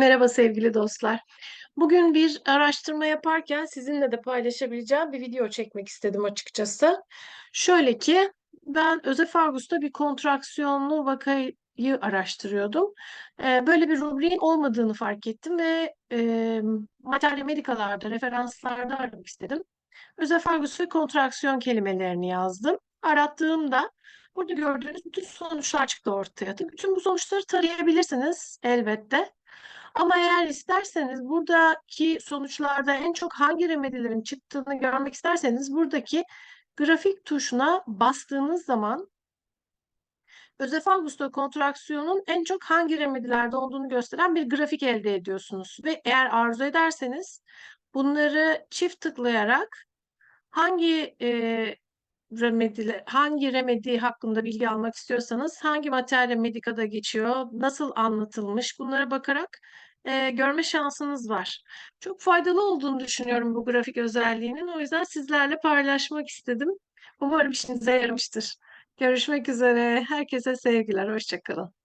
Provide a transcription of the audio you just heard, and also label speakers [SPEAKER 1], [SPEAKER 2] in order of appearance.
[SPEAKER 1] Merhaba sevgili dostlar. Bugün bir araştırma yaparken sizinle de paylaşabileceğim bir video çekmek istedim açıkçası. Şöyle ki ben özefagusta bir kontraksiyonlu vakayı araştırıyordum. Ee, böyle bir rubriğin olmadığını fark ettim ve e, materyal medikalarda, referanslarda aramak istedim. Özefagus ve kontraksiyon kelimelerini yazdım. Arattığımda burada gördüğünüz bütün sonuçlar çıktı ortaya. Bütün bu sonuçları tarayabilirsiniz elbette. Ama eğer isterseniz buradaki sonuçlarda en çok hangi remedilerin çıktığını görmek isterseniz buradaki grafik tuşuna bastığınız zaman özefagusta kontraksiyonun en çok hangi remedilerde olduğunu gösteren bir grafik elde ediyorsunuz. Ve eğer arzu ederseniz bunları çift tıklayarak hangi e, remedi, hangi remedi hakkında bilgi almak istiyorsanız hangi materyal medikada geçiyor, nasıl anlatılmış bunlara bakarak e, görme şansınız var. Çok faydalı olduğunu düşünüyorum bu grafik özelliğinin. O yüzden sizlerle paylaşmak istedim. Umarım işinize yaramıştır. Görüşmek üzere. Herkese sevgiler. Hoşçakalın.